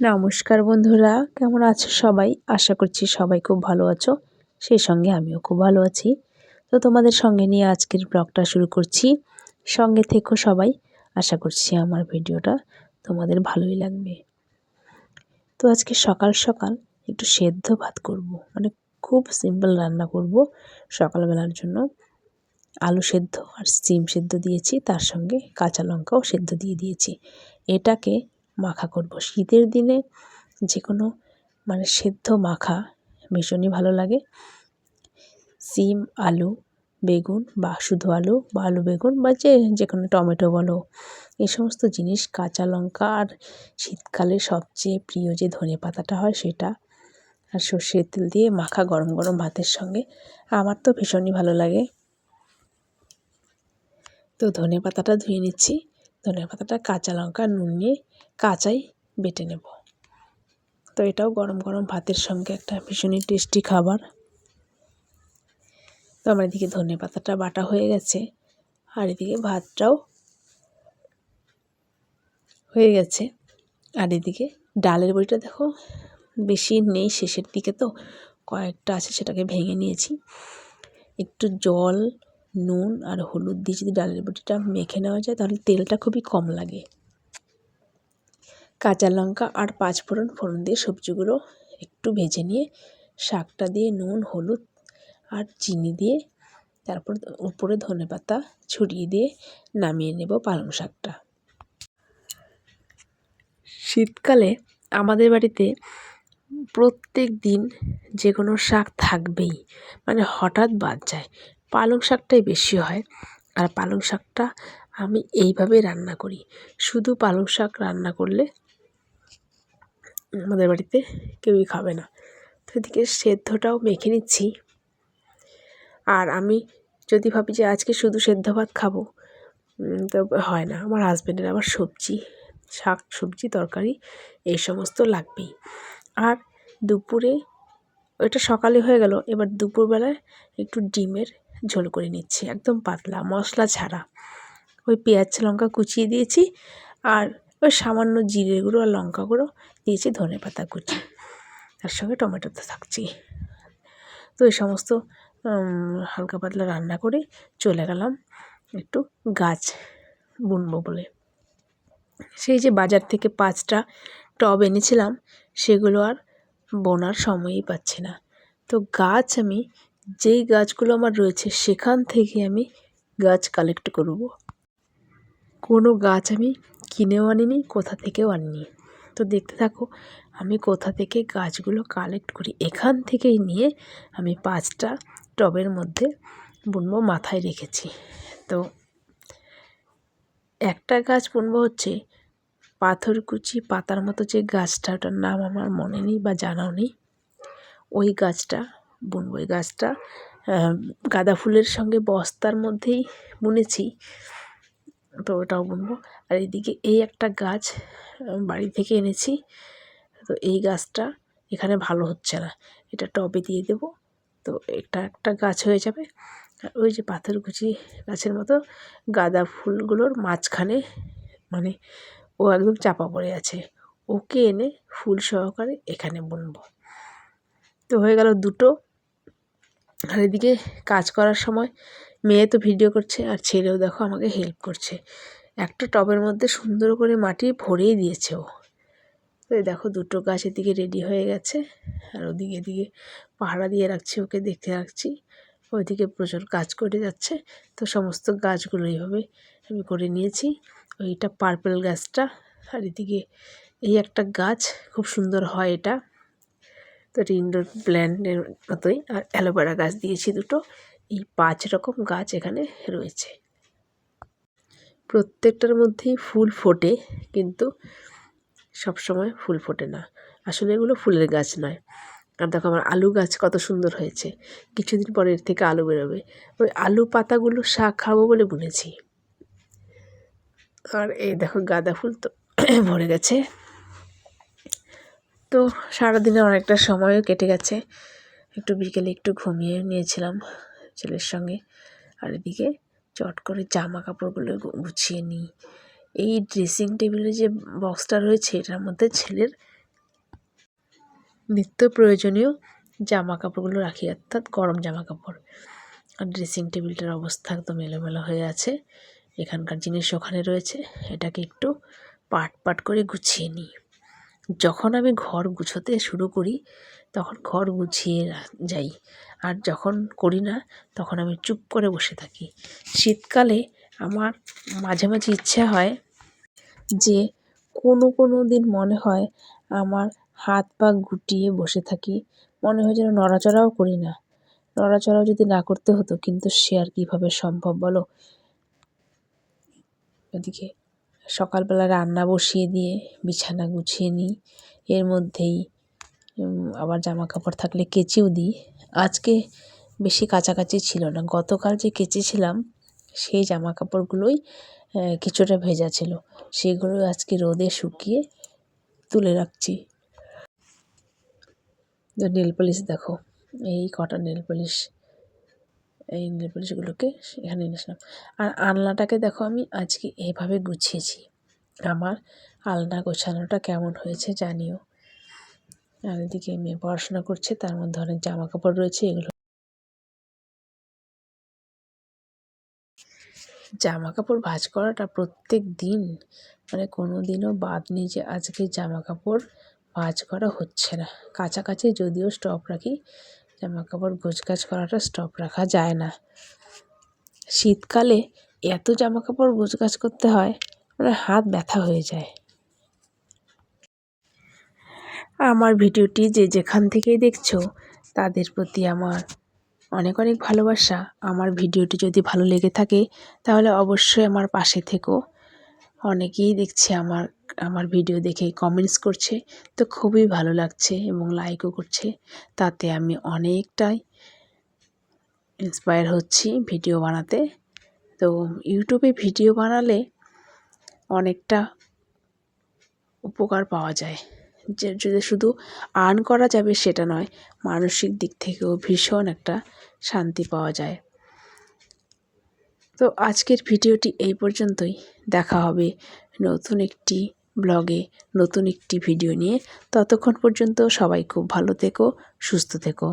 নমস্কার বন্ধুরা, কেমন আছো সবাই? আশা করছি সবাই খুব ভালো আছো, সেই সঙ্গে আমিও খুব ভালো আছি। তো তোমাদের সঙ্গে নিয়ে আজকের ব্লগটা শুরু করছি। সঙ্গে থেকো সবাই, আশা করছি আমার ভিডিওটা তোমাদের ভালোই লাগবে। তো আজকে সকাল সকাল একটু সেদ্ধ ভাত করব মানে খুব সিম্পল রান্না করব সকালবেলার জন্য। আলু সেদ্ধ আর সিম সেদ্ধ দিয়েছি, তার সঙ্গে কাঁচা লঙ্কাও সেদ্ধ দিয়ে দিয়েছি। এটাকে মাখা করব। শীতের দিনে যে কোনো মানে সেদ্ধ মাখা ভীষণই ভালো লাগে। সিম, আলু, বেগুন বা শুধু আলু বা আলু, বেগুন বা যে যে কোনো টমেটো বলো, এই সমস্ত জিনিস কাঁচা লঙ্কা আর শীতকালে সবচেয়ে প্রিয় যে ধনে পাতাটা হয় সেটা আর সর্ষের তেল দিয়ে মাখা গরম গরম ভাতের সঙ্গে আমার তো ভীষণই ভালো লাগে। তো ধনে পাতাটা ধুয়ে নিচ্ছি। ধনে পাতাটা কাঁচা লঙ্কা, নুন নিয়ে কাঁচাই বেটে নেব। তো এটাও গরম গরম ভাতের সঙ্গে একটা ভীষণই টেস্টি খাবার। তো আমার এদিকে ধনে পাতাটা বাটা হয়ে গেছে, আর এদিকে ভাতটাও হয়ে গেছে। আর এদিকে ডালের বড়িটা দেখো, বেশি নেই শেষের দিকে তো, কয়েকটা আছে সেটাকে ভেঙে নিয়েছি। একটু জল নুন আর হলুদ দিয়ে যদি ডালের বটিটা মেখে নেওয়া যায়, তাহলে তেলটা খুবই কম লাগে। কাঁচা লঙ্কা আর পাঁচ ফোড়ন ফোড়ন দিয়ে সবজিগুলো একটু ভেজে নিয়ে শাকটা দিয়ে নুন, হলুদ আর চিনি দিয়ে তারপর উপরে ধনে পাতা ছড়িয়ে দিয়ে নামিয়ে নেব পালং শাকটা। শীতকালে আমাদের বাড়িতে প্রত্যেক দিন যে কোনো শাক থাকবেই মানে হঠাৎ বাদ যায়। পালং শাকটাই বেশি হয়। আর পালং শাকটা আমি এইভাবে রান্না করি। শুধু পালং শাক রান্না করলে আমাদের বাড়িতে কেউই খাবে না। তো এদিকে সেদ্ধটাও মেখে নিচ্ছি। আর আমি যদি ভাবি যে আজকে শুধু সেদ্ধ ভাত খাব তো হয় না। আমার হাজব্যান্ডের আবার সবজি, শাক, সবজি, তরকারি, এই সমস্ত লাগবেই। আর দুপুরে ওইটা সকালে হয়ে গেল। এবার দুপুরবেলায় একটু ডিমের ঝোল করে নিচ্ছি, একদম পাতলা, মশলা ছাড়া। ওই পেঁয়াজ, লঙ্কা কুচিয়ে দিয়েছি আর ওই সামান্য জিরে গুঁড়ো আর লঙ্কা গুঁড়ো দিয়েছি ধনে পাতা কুচি। তার সঙ্গে টমেটো তো থাকছি তো এই সমস্ত হালকা পাতলা রান্না করে চলে গেলাম একটু গাছ বুনবো বলে। সেই যে বাজার থেকে পাঁচটা টব এনেছিলাম, সেগুলো আর বোনার সময়ই পাচ্ছি না। তো গাছ আমি যেই গাছগুলো আমার রয়েছে, সেখান থেকে আমি গাছ কালেক্ট করব। কোনো গাছ আমি কিনেও আনিনি, কোথা থেকেও আনিনি। তো দেখতে থাকো, আমি কোথা থেকে গাছগুলো কালেক্ট করি, এখান থেকেই নিয়ে আমি পাঁচটা টবের মধ্যে বুনবো, মাথায় রেখেছি। তো একটা গাছ বুনবো হচ্ছে পাথরকুচি পাতার মতো যে গাছটা, ওটার নাম আমার মনে নেই বা জানাও নেই। ওই গাছটা বুনবো ওই গাছটা গাঁদা ফুলের সঙ্গে বস্তার মধ্যেই বুনেছি, তো ওটাও বুনবো। আর এদিকে এই একটা গাছ বাড়ি থেকে এনেছি, তো এই গাছটা এখানে ভালো হচ্ছে না। এটা টবে দিয়ে দেব, তো এটা একটা গাছ হয়ে যাবে। আর ওই যে পাথরকুচি গাছের মতো গাঁদা ফুলগুলোর মাঝখানে মানে ও একদম চাপা পড়ে আছে। ওকে এনে ফুল সহকারে এখানে বুনবো। তো হয়ে গেল দুটো আর এদিকে কাজ করার সময় মেয়ে তো ভিডিও করছে আর ছেলেও দেখো আমাকে হেল্প করছে। একটা টবের মধ্যে সুন্দর করে মাটি ভরেই দিয়েছে ও। তো দেখো দুটো গাছ এদিকে রেডি হয়ে গেছে আর ওদিকে এদিকে পাহারা দিয়ে রাখছি, ওকে দেখতে রাখছি। ওইদিকে প্রচুর কাজ করে যাচ্ছে। তো সমস্ত গাছগুলো এইভাবে আমি করে নিয়েছি। ওইটা পার্পেল গাছটা আর এদিকে এই একটা গাছ, খুব সুন্দর হয় এটা। তো এটা ইনডোর প্ল্যান্টের মতোই আর অ্যালোভেরা গাছ দিয়েছি দুটো। এই পাঁচ রকম গাছ এখানে রয়েছে। প্রত্যেকটার মধ্যেই ফুল ফোটে, কিন্তু সবসময় ফুল ফোটে না। আসলে এগুলো ফুলের গাছ নয়। আর দেখো আমার আলু গাছ কত সুন্দর হয়েছে। কিছুদিন পরে এর থেকে আলু বেরোবে। ওই আলু পাতাগুলো শাক খাব বলে বুনেছি। আর এই দেখো গাঁদা ফুল তো ভরে গেছে। তো সারাদিনে অনেকটা সময়ও কেটে গেছে। একটু বিকেলে একটু ঘুমিয়ে নিয়েছিলাম ছেলের সঙ্গে। আর এদিকে চট করে জামা কাপড়গুলো গুছিয়ে নিই। এই ড্রেসিং টেবিলে যে বক্সটা রয়েছে, এটার মধ্যে ছেলের নিত্য প্রয়োজনীয় জামা কাপড়গুলো রাখি, অর্থাৎ গরম জামা কাপড় আর ড্রেসিং টেবিলটার অবস্থা একদম এলোমেলো হয়ে আছে। এখানকার জিনিস ওখানে রয়েছে, এটাকে একটু পাট পাট করে গুছিয়ে নিই। যখন আমি ঘর গুছোতে শুরু করি, তখন ঘর গুছিয়ে যাই। আর যখন করি না, তখন আমি চুপ করে বসে থাকি। শীতকালে আমার মাঝে মাঝে ইচ্ছা হয় যে কোনো কোনো দিন মনে হয় আমার হাত পা গুটিয়ে বসে থাকি। মনে হয় যেন নড়াচড়াও করি না। নড়াচড়াও যদি না করতে হতো, কিন্তু সে আর কীভাবে সম্ভব বলো? ওদিকে সকালবেলা রান্না বসিয়ে দিয়ে, বিছানা গুছিয়ে নিই। এর মধ্যেই আবার জামা কাপড় থাকলে কেচেও দিই। আজকে বেশি কাছাকাছি ছিল না। গতকাল যে কেচেছিলাম, সেই জামা কাপড়গুলোই কিছুটা ভেজা ছিল। সেগুলো আজকে রোদে শুকিয়ে তুলে রাখছি। নেল পলিশ দেখো, এই কটা নেল পলিশ। এই নেল পলিশগুলোকে এখানে এনেছিলাম আর আলনাটাকে দেখো আমি আজকে এভাবে গুছিয়েছি। আমার আলনা গোছানোটা কেমন হয়েছে জানিও। আর এদিকে মেয়ে পড়াশোনা করছে, তার মধ্যে অনেক জামা কাপড় রয়েছে, এগুলো জামা কাপড় ভাজ করাটা প্রত্যেক দিন। মানে কোনো দিনও বাদ নেই যে আজকে জামা কাপড় ভাঁজ করা হচ্ছে না। কাছাকাছি যদিও স্টপ রাখি জামা কাপড়, গোছগাছ করাটা স্টপ রাখা যায় না। শীতকালে এত জামা কাপড়, গোছগাছ করতে হয় মানে হাত ব্যথা হয়ে যায়। আমার ভিডিওটি যে যেখান থেকেই দেখছ, তাদের প্রতি আমার অনেক অনেক ভালোবাসা। আমার ভিডিওটি যদি ভালো লেগে থাকে, তাহলে অবশ্যই আমার পাশে থেকো। অনেকেই দেখছে আমার আমার ভিডিও দেখে কমেন্টস করছে। তো খুবই ভালো লাগছে এবং লাইকও করছে। তাতে আমি অনেকটাই ইন্সপায়ার হচ্ছি ভিডিও বানাতে। তো ইউটিউবে ভিডিও বানালে অনেকটা উপকার পাওয়া যায়। যে, যদি শুধু আর্ন করা যাবে সেটা নয়, মানসিক দিক থেকেও ভীষণ একটা শান্তি পাওয়া যায়। তো আজকের ভিডিওটি এই পর্যন্তই। দেখা হবে নতুন একটি ব্লগে, নতুন একটি ভিডিও নিয়ে। ততক্ষণ পর্যন্ত সবাই খুব ভালো থেকো, সুস্থ থেকো।